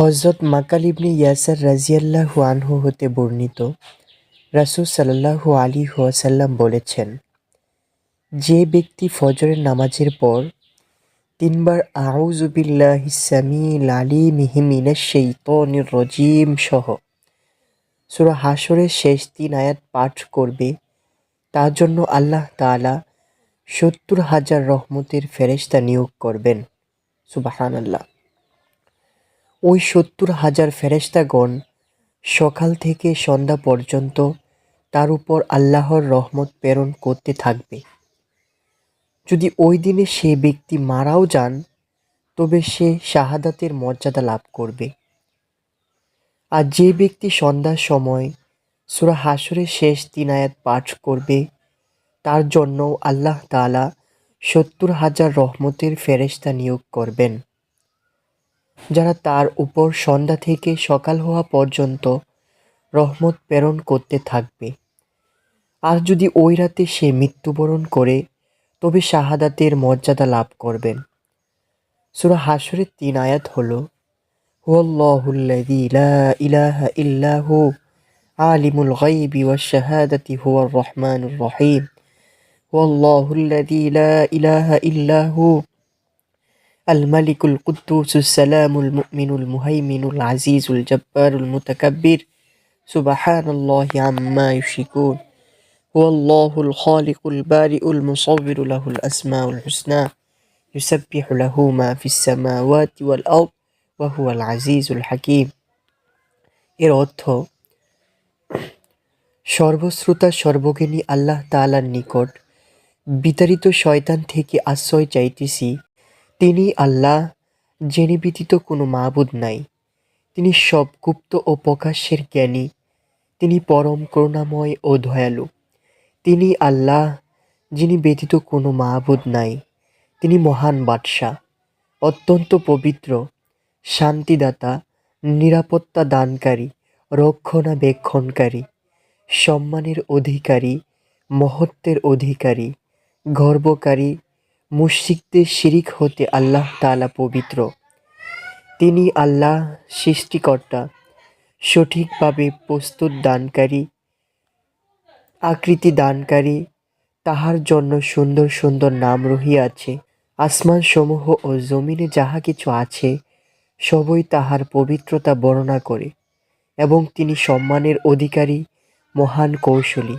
হজরত মাকাল ইবনে ইয়াসার রাজিয়াল্লাহু আনহু হতে বর্ণিত, রাসূল সাল্লাল্লাহু আলী ওয়াসাল্লাম বলেছেন, যে ব্যক্তি ফজরের নামাজের পর তিনবার আউজুবিল্লাহ বিল্লাহিস সামিল আলিমিহি মিনাশ শাইতানির রাজিম সহ সূরা হাশরের শেষ তিন আয়াত পাঠ করবে, তার জন্য আল্লাহ তাআলা সত্তর হাজার রহমতের ফেরেস্তা নিয়োগ করবেন। সুবহানাল্লাহ। ওই সত্তর হাজার ফেরেশতাগণ সকাল থেকে সন্ধ্যা পর্যন্ত তার উপর আল্লাহর রহমত প্রেরণ করতে থাকবে। যদি ওই দিনে সে ব্যক্তি মারাও যান, তবে সে শাহাদাতের মর্যাদা লাভ করবে। আর যে ব্যক্তি সন্ধ্যার সময় সূরা হাসরের শেষ তিন আয়াত পাঠ করবে, তার জন্য আল্লাহ তাআলা সত্তর হাজার রহমতের ফেরেশতা নিয়োগ করবেন। যারা তার উপর সন্ধ্যা থেকে সকাল হওয়া পর্যন্ত রহমত প্রেরণ করতে থাকবে। আর যদি ওই রাতে সে মৃত্যুবরণ করে, তবে শাহাদাতের মর্যাদা লাভ করবেন। সূরা হাশরের তিন আয়াত হলো, হুয়াল্লাহুল্লাযী লা ইলাহা ইল্লা হু আলিমুল গায়বি ওয়াশ শাহাদাতি হুয়ার রহমানুর রহিম। হুয়াল্লাহুল্লাযী লা ইলাহা ইল্লা হু الملك القدوس السلام المؤمن المهيمن العزيز الجبار المتكبر سبحان الله عما يشركون هو الله الخالق البارئ المصور له الأسماء الحسنى يسبح له ما في السماوات والأرض وهو العزيز الحكيم এর অর্থ সর্বশ্রোতা সর্বজ্ঞানী আল্লাহ তাআলার নিকট বিতাড়িত শয়তান থেকে আশ্রয় চাইতেছি তিনি আল্লাহ জেনে ব্যতীত কোনো মাবুদ নাই। তিনি সব গুপ্ত ও প্রকাশ্যের জ্ঞানী। তিনি পরম করুণাময় ও দয়ালু। তিনি আল্লাহ, যিনি ব্যতীত কোনো মাবুদ নাই। তিনি মহান বাদশাহ, অত্যন্ত পবিত্র, শান্তিদাতা, নিরাপত্তা দানকারী, রক্ষণাবেক্ষণকারী, সম্মানের অধিকারী, মহত্বের অধিকারী, গর্বকারী মুশরিকদের শিরিক হতে আল্লাহ তাআলা পবিত্র। তিনি আল্লাহ সৃষ্টিকর্তা, সঠিকভাবে প্রস্তুত দানকারী, আকৃতি দানকারী, তাহার জন্য সুন্দর সুন্দর নাম রহিয়াছে আসমান সমূহ ও জমিনে যাহা কিছু আছে, সবই তাহার পবিত্রতা বর্ণনা করে এবং তিনি সম্মানের অধিকারী, মহান কৌশলী।